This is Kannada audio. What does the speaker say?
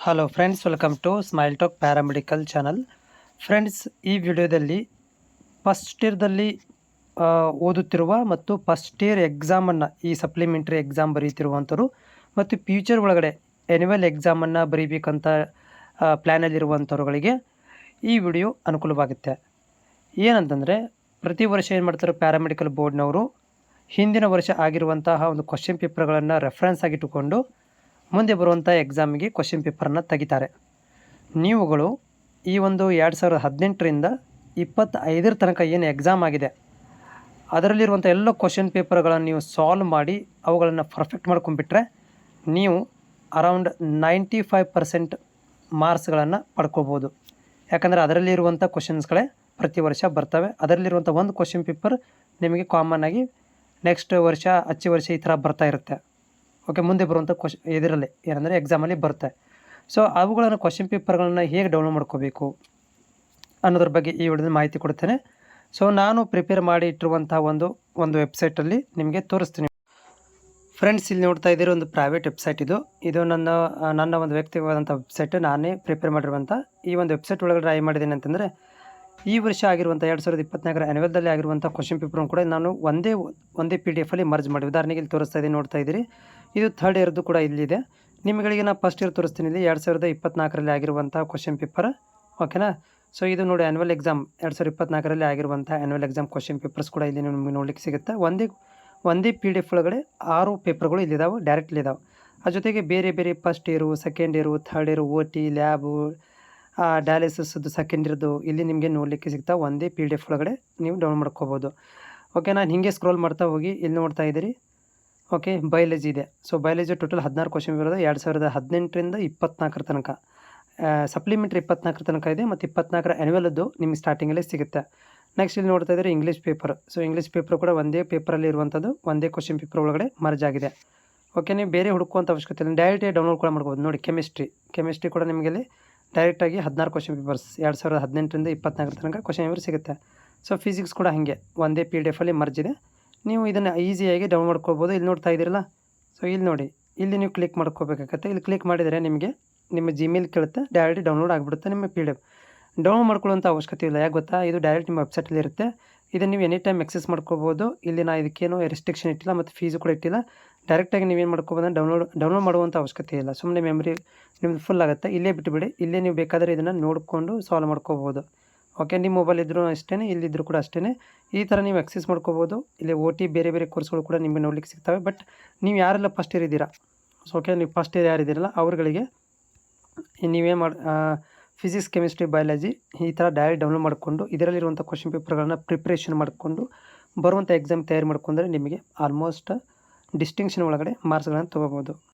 Hello friends welcome to smile talk paramedical channel friends ಈ ವಿಡಿಯೋದಲ್ಲಿ ಫಸ್ಟ್ ಇಯರ್ದಲ್ಲಿ ಓದುತ್ತಿರುವ ಮತ್ತು ಫಸ್ಟ್ ಇಯರ್ ಎಕ್ಸಾಮನ್ನು ಈ ಸಪ್ಲಿಮೆಂಟ್ರಿ ಎಕ್ಸಾಮ್ ಬರೀತಿರುವಂಥವ್ರು ಮತ್ತು ಫ್ಯೂಚರ್ ಒಳಗಡೆ ಎನ್ಯುವಲ್ ಎಕ್ಸಾಮನ್ನು ಬರೀಬೇಕಂತ ಪ್ಲ್ಯಾನಲ್ಲಿರುವಂಥವ್ರುಗಳಿಗೆ ಈ ವಿಡಿಯೋ ಅನುಕೂಲವಾಗುತ್ತೆ. ಏನಂತಂದರೆ, ಪ್ರತಿ ವರ್ಷ ಏನು ಮಾಡ್ತಾರೆ ಪ್ಯಾರಾಮೆಡಿಕಲ್ ಬೋರ್ಡ್ನವರು ಹಿಂದಿನ ವರ್ಷ ಆಗಿರುವಂತಹ ಒಂದು ಕ್ವಶನ್ ಪೇಪರ್ಗಳನ್ನು ರೆಫರೆನ್ಸ್ ಆಗಿಟ್ಟುಕೊಂಡು ಮುಂದೆ ಬರುವಂಥ ಎಕ್ಸಾಮಿಗೆ ಕ್ವಶನ್ ಪೇಪರನ್ನು ತೆಗಿತಾರೆ. ನೀವುಗಳು ಈ ಒಂದು ಎರಡು ಸಾವಿರದ ಹದಿನೆಂಟರಿಂದ ಇಪ್ಪತ್ತೈದರ ತನಕ ಏನು ಎಕ್ಸಾಮ್ ಆಗಿದೆ ಅದರಲ್ಲಿರುವಂಥ ಎಲ್ಲ ಕ್ವಶನ್ ಪೇಪರ್ಗಳನ್ನು ನೀವು ಸಾಲ್ವ್ ಮಾಡಿ ಅವುಗಳನ್ನು ಪರ್ಫೆಕ್ಟ್ ಮಾಡ್ಕೊಂಡ್ಬಿಟ್ರೆ ನೀವು ಅರೌಂಡ್ ನೈಂಟಿ ಫೈವ್ ಪರ್ಸೆಂಟ್ ಮಾರ್ಕ್ಸ್ಗಳನ್ನು ಪಡ್ಕೋಬೋದು. ಯಾಕಂದರೆ ಅದರಲ್ಲಿರುವಂಥ ಕ್ವಶನ್ಸ್ಗಳೇ ಪ್ರತಿ ವರ್ಷ ಬರ್ತವೆ. ಅದರಲ್ಲಿರುವಂಥ ಒಂದು ಕ್ವಶನ್ ಪೇಪರ್ ನಿಮಗೆ ಕಾಮನ್ ಆಗಿ ನೆಕ್ಸ್ಟ್ ವರ್ಷ, ಹಚ್ಚಿ ವರ್ಷ ಈ ಥರ ಬರ್ತಾ ಇರುತ್ತೆ. ಓಕೆ ಮುಂದೆ ಬರುವಂಥ ಕ್ವಶ್ ಇದರಲ್ಲಿ, ಏನಂದರೆ ಎಕ್ಸಾಮಲ್ಲಿ ಬರುತ್ತೆ. ಸೊ ಅವುಗಳನ್ನು ಕ್ವಶನ್ ಪೇಪರ್ಗಳನ್ನು ಹೇಗೆ ಡೌನ್ಲೋಡ್ ಮಾಡ್ಕೋಬೇಕು ಅನ್ನೋದ್ರ ಬಗ್ಗೆ ಈ ವಿಡಿಯೋದಲ್ಲಿ ಮಾಹಿತಿ ಕೊಡ್ತೇನೆ. ಸೊ ನಾನು ಪ್ರಿಪೇರ್ ಮಾಡಿ ಇಟ್ಟಿರುವಂಥ ಒಂದು ಒಂದು ವೆಬ್ಸೈಟಲ್ಲಿ ನಿಮಗೆ ತೋರಿಸ್ತೀನಿ. ಫ್ರೆಂಡ್ಸ್ ಇಲ್ಲಿ ನೋಡ್ತಾ ಇದ್ದೀರಿ ಒಂದು ಪ್ರೈವೇಟ್ ವೆಬ್ಸೈಟ್ ಇದು. ಇದು ನನ್ನ ನನ್ನ ಒಂದು ವ್ಯಕ್ತಿವಾದಂಥ ವೆಬ್ಸೈಟ್ ನಾನೇ ಪ್ರಿಪೇರ್ ಮಾಡಿರುವಂಥ ಈ ಒಂದು ವೆಬ್ಸೈಟ್ ಒಳಗಡೆ ಟ್ರೈ ಮಾಡಿದ್ದೀನಿ ಅಂತಂದರೆ, ಈ ವರ್ಷ ಆಗಿರುವಂಥ ಎರಡು ಸಾವಿರದ ಇಪ್ಪತ್ನಾಲ್ಕರ ಆ್ಯನ್ಯುವಲ್ದಲ್ಲಿ ಆಗಿರುವಂಥ ಕ್ವಶನ್ ಪೇಪರ್ನ ಕೂಡ ನಾನು ಒಂದೇ ಒಂದೇ ಪಿ ಡಿ ಎಫಲ್ಲಿ ಮರ್ಜ್ ಮಾಡಿ. ಉದಾಹರಣೆಗೆ ಇಲ್ಲಿ ತೋರಿಸ್ತಾ ಇದ್ದೀನಿ, ನೋಡ್ತಾ ಇದ್ದೀರಿ. ಇದು ಥರ್ಡ್ ಇಯರ್ದು ಕೂಡ ಇಲ್ಲಿದೆ. ನಿಮಗಳಿಗೆ ನಾನು ಫಸ್ಟ್ ಇಯರ್ ತೋರಿಸ್ತೀನಿ ಇಲ್ಲಿ, ಎರಡು ಸಾವಿರದ ಇಪ್ಪತ್ನಾಲ್ಕರಲ್ಲಿ ಆಗಿರುವಂಥ ಕ್ವಶನ್ ಪೇಪರ್ ಓಕೆನಾ ಸೊ ಇದು ನೋಡಿ ಆ್ಯನ್ಯುವಲ್ ಎಕ್ಸಾಮ್ ಎರಡು ಸಾವಿರದ ಇಪ್ಪತ್ನಾಲ್ಕರಲ್ಲಿ ಆಗಿರುವಂಥ ಆ್ಯನ್ಯುವಲ್ ಎಕ್ಸಾಮ್ ಕ್ವಶನ್ ಪೇಪರ್ಸ್ ಕೂಡ ಇಲ್ಲಿ ನಿಮಗೆ ನೋಡ್ಲಿಕ್ಕೆ ಸಿಗುತ್ತೆ. ಒಂದೇ ಒಂದೇ ಪಿ ಡಿ ಎಫ್ ಒಳಗಡೆ ಆರು ಪೇಪರ್ಗಳು ಇಲ್ಲಿದ್ದಾವೆ ಡೈರೆಕ್ಟ್ಲಿ ಇದಾವೆ ಅದ್ರ ಜೊತೆಗೆ ಬೇರೆ ಬೇರೆ first year second year third year O T lab ಡಯಾಲಿಸಿಸ್ದು second ಇಯರ್ದು ಇಲ್ಲಿ ನಿಮಗೆ ನೋಡಲಿಕ್ಕೆ ಸಿಗ್ತಾವೆ ಒಂದೇ ಪಿ ಡಿ ಎಫ್ ಒಳಗಡೆ ನೀವು ಡೌನ್ ಮಾಡ್ಕೋಬೋದು. ಓಕೆ ನಾನು ಹೀಗೆ ಸ್ಕ್ರೋಲ್ ಮಾಡ್ತಾ ಹೋಗಿ, ಇಲ್ಲಿ ನೋಡ್ತಾ ಇದ್ದೀರಿ. ಓಕೆ ಬಯಾಲಜಿ ಇದೆ. ಸೊ ಬಯಾಲಜಿ ಟೋಟಲ್ ಹದಿನಾರು ಕ್ವಶನ್ ಇರೋದು ಎರಡು ಸಾವಿರದ ಹದಿನೆಂಟರಿಂದ ಇಪ್ಪತ್ನಾಲ್ಕರ ತನಕ. ಸಪ್ಲಿಮೆಂಟ್ರಿ ಇಪ್ಪತ್ನಾಲ್ಕರ ತನಕ ಇದೆ ಮತ್ತು ಇಪ್ಪತ್ನಾಲ್ಕರ ಆ್ಯನ್ಯಲದ್ದು ನಿಮಗೆ ಸ್ಟಾರ್ಟಿಂಗಲ್ಲೇ ಸಿಗುತ್ತೆ. ನೆಕ್ಸ್ಟ್ ಇಲ್ಲಿ ನೋಡ್ತಾ ಇದ್ದಾರೆ English paper so English paper ಕೂಡ ಒಂದೇ ಪೇಪರಲ್ಲಿ ಇರುವಂಥದ್ದು ಒಂದೇ ಕ್ವಶನ್ ಪೇಪರ್ ಒಳಗಡೆ ಮರ್ಜ್ ಆಗಿದೆ. ಓಕೆ ನೀವು ಬೇರೆ ಹುಡುಕುವಂಥ ಅವಶ್ಯಕತೆ ಇಲ್ಲ. ಡೈರೆಕ್ಟಾಗಿ ಡೌನ್ಲೋಡ್ ಕೂಡ ಮಾಡ್ಬೋದು. ನೋಡಿ ಕೆಮಿಸ್ಟ್ರಿ ಕೆಮಿಸ್ಟ್ರಿ ಕೂಡ ನಿಮಗೆ ಇಲ್ಲಿ ಡೈರೆಕ್ಟಾಗಿ ಹದಿನಾರು ಕ್ವಶನ್ ಪೇಪರ್ಸ್ ಎರಡು ಸಾವಿರದ ಹದಿನೆಂಟರಿಂದ ಇಪ್ಪತ್ನಾಲ್ಕರ ತನಕ ಕ್ವಶನ್ ಪೇಪರ್ ಸಿಗುತ್ತೆ. ಸೊ ಫಿಸಿಕ್ಸ್ ಕೂಡ ಹಾಗೆ. ಒಂದೇ ಪಿ ಡಿ ಎಫಲ್ಲಿ ಮರ್ಜಿದೆ ನೀವು ಇದನ್ನು ಈಸಿಯಾಗಿ ಡೌನ್ ಮಾಡ್ಕೋಬೋದು ಇಲ್ಲಿ ನೋಡ್ತಾ ಇದ್ದೀರಲ್ಲ? ಸೊ ಇಲ್ಲಿ ನೋಡಿ. ಇಲ್ಲಿ ನೀವು ಕ್ಲಿಕ್ ಮಾಡ್ಕೋಬೇಕಾಗತ್ತೆ. ಇಲ್ಲಿ ಕ್ಲಿಕ್ ಮಾಡಿದರೆ ನಿಮಗೆ ನಿಮ್ಮ ಜಿಮೇಲ್ ಕೇಳುತ್ತೆ. ಡೈರೆಕ್ಟ್ ಡೌನ್ಲೋಡ್ ಆಗಿಬಿಡುತ್ತೆ ನಿಮ್ಮ ಪಿ ಡಿ ಎಫ್ ಡೌನ್ಲೋಡ್ ಮಾಡ್ಕೊಳ್ಳೋಂಥ ಅವಶ್ಯಕತೆ ಇಲ್ಲ. ಯಾಕೆ ಗೊತ್ತಾ? ಇದು ಡೈರೆಕ್ಟ್ ನಿಮ್ಮ ವೆಬ್ಸೈಟಲ್ಲಿ ಇರುತ್ತೆ. ಇದನ್ನು ನೀವು ಎನಿ ಟೈಮ್ ಎಕ್ಸೆಸ್ ಮಾಡ್ಕೋಬೋದು ಇಲ್ಲಿ ನಾ ಇದಕ್ಕೇನು ರೆಸ್ಟ್ರಿಕ್ಷನ್ ಇಟ್ಟಿಲ್ಲ ಮತ್ತು ಫೀಸು ಕೂಡ ಇಟ್ಟಿಲ್ಲ. ಡೈರೆಕ್ಟಾಗಿ ನೀವೇನು ಮಾಡ್ಕೋಬೋದು ಡೌನ್ಲೋಡ್ ಡೌನ್ಲೋಡ್ ಮಾಡುವಂಥ ಅವಶ್ಯಕತೆ ಇಲ್ಲ. ಸುಮ್ಮನೆ ಮೆಮ್ರಿ ನಿಮ್ದು ಫುಲ್ ಆಗುತ್ತೆ. ಇಲ್ಲೇ ಬಿಟ್ಟುಬಿಡಿ ಇಲ್ಲೇ ನೀವು ಬೇಕಾದರೆ ಇದನ್ನು ನೋಡಿಕೊಂಡು ಸಾಲ್ವ್ ಮಾಡ್ಕೋಬೋದು ಓಕೆ, ನಿಮ್ಮ ಮೊಬೈಲ್ ಇದ್ದರೂ ಅಷ್ಟೇ ಇಲ್ಲಿದ್ದರೂ ಕೂಡ ಅಷ್ಟೇ ಈ ಥರ ನೀವು ಎಕ್ಸೆಸ್ ಮಾಡ್ಕೋಬೋದು. ಇಲ್ಲಿ ಓ ಟಿ ಬೇರೆ ಬೇರೆ ಕೋರ್ಸ್ಗಳು ಕೂಡ ನಿಮಗೆ ನೋಡ್ಲಿಕ್ಕೆ ಸಿಗ್ತವೆ. ಬಟ್ ನೀವು ಯಾರೆಲ್ಲ ಫಸ್ಟ್ ಇಯರ್ ಇದ್ದೀರಾ? ಸೊ ಓಕೆ ನೀವು ಫಸ್ಟ್ ಇಯರ್ ಯಾರಿದ್ದೀರಲ್ಲ ಅವ್ರುಗಳಿಗೆ ನೀವೇ ಮಾಡಿ ಫಿಸಿಕ್ಸ್ ಕೆಮಿಸ್ಟ್ರಿ ಬಯಾಲಜಿ ಈ ಥರ ಡೈರೆಕ್ಟ್ ಡೌನ್ಲೋಡ್ ಮಾಡಿಕೊಂಡು ಇದರಲ್ಲಿರುವಂಥ ಕ್ವಶನ್ ಪೇಪರ್ಗಳನ್ನ ಪ್ರಿಪ್ರೇಷನ್ ಮಾಡಿಕೊಂಡು ಬರುವಂಥ ಎಕ್ಸಾಮ್ ತಯಾರು ಮಾಡ್ಕೊಂಡ್ರೆ ನಿಮಗೆ ಆಲ್ಮೋಸ್ಟ್ ಡಿಸ್ಟಿಂಕ್ಷನ್ ಒಳಗಡೆ ಮಾರ್ಕ್ಸ್ಗಳನ್ನು ತೊಗೋಬೋದು.